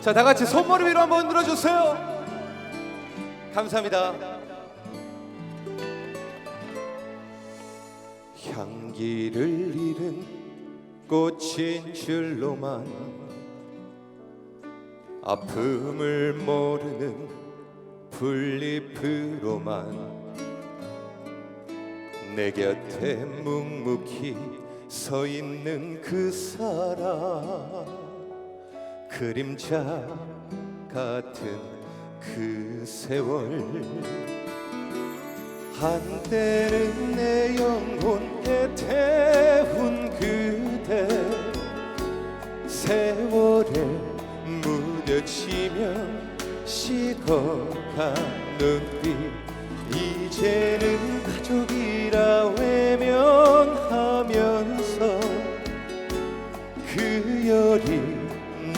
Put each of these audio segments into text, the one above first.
자, 다 같이 손머리 위로 한번 들어 주세요. 감사합니다. 향기를 잃은 꽃인 줄로만 아픔을 모르는 풀잎으로만 내 곁에 묵묵히 서 있는 그 사람 그림자 같은 그 세월. 한때는 내 영혼에 태운 그대. 세월에 무뎌지며 식어간 눈빛 이제는 가족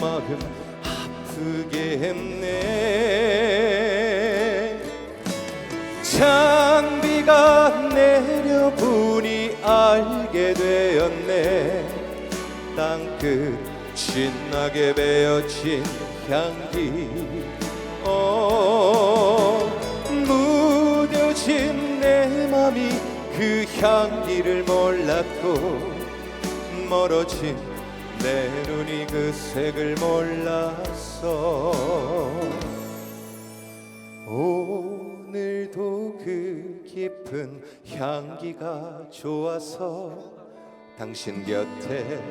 마음 아프게 했네. 장비가 내려보니 알게 되었네. 땅끝 신나게 베어진 향기. 어 무뎌진 내 맘이 그 향기를 몰랐고 멀어진 내 눈이 그 색을 몰랐어 오늘도 그 깊은 향기가 좋아서 당신 곁에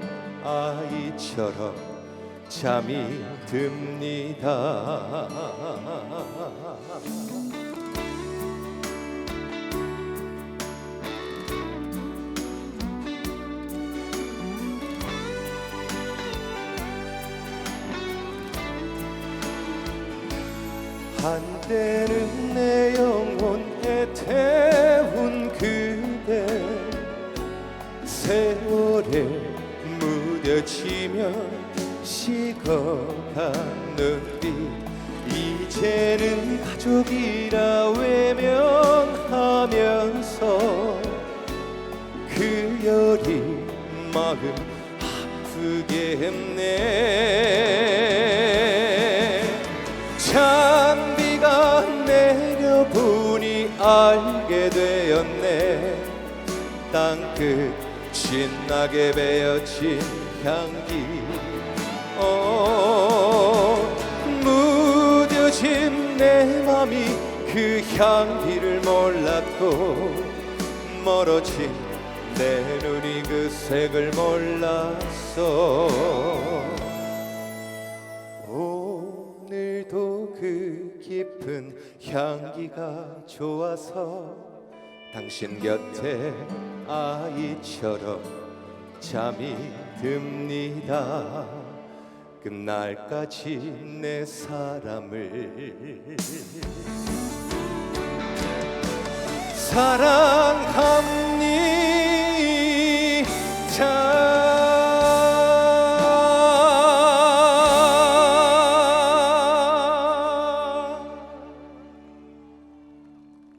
아이처럼 잠이 듭니다. 한때는 내 영혼에 태운 그대. 세월에 무뎌지며 식어간 눈빛 이제는 가족이라 외면하면서 그 열이 마음 아프게 했네 알게 되었네. 땅끝 신나게 베어진 향기. 어 무뎌진 내 맘이 그 향기를 몰랐고 멀어진 내 눈이 그 색을 몰랐어 오늘도 그 깊은 향기가 좋아서 당신 곁에 아이처럼 잠이 듭니다. 끝날까지 내 사람을 사랑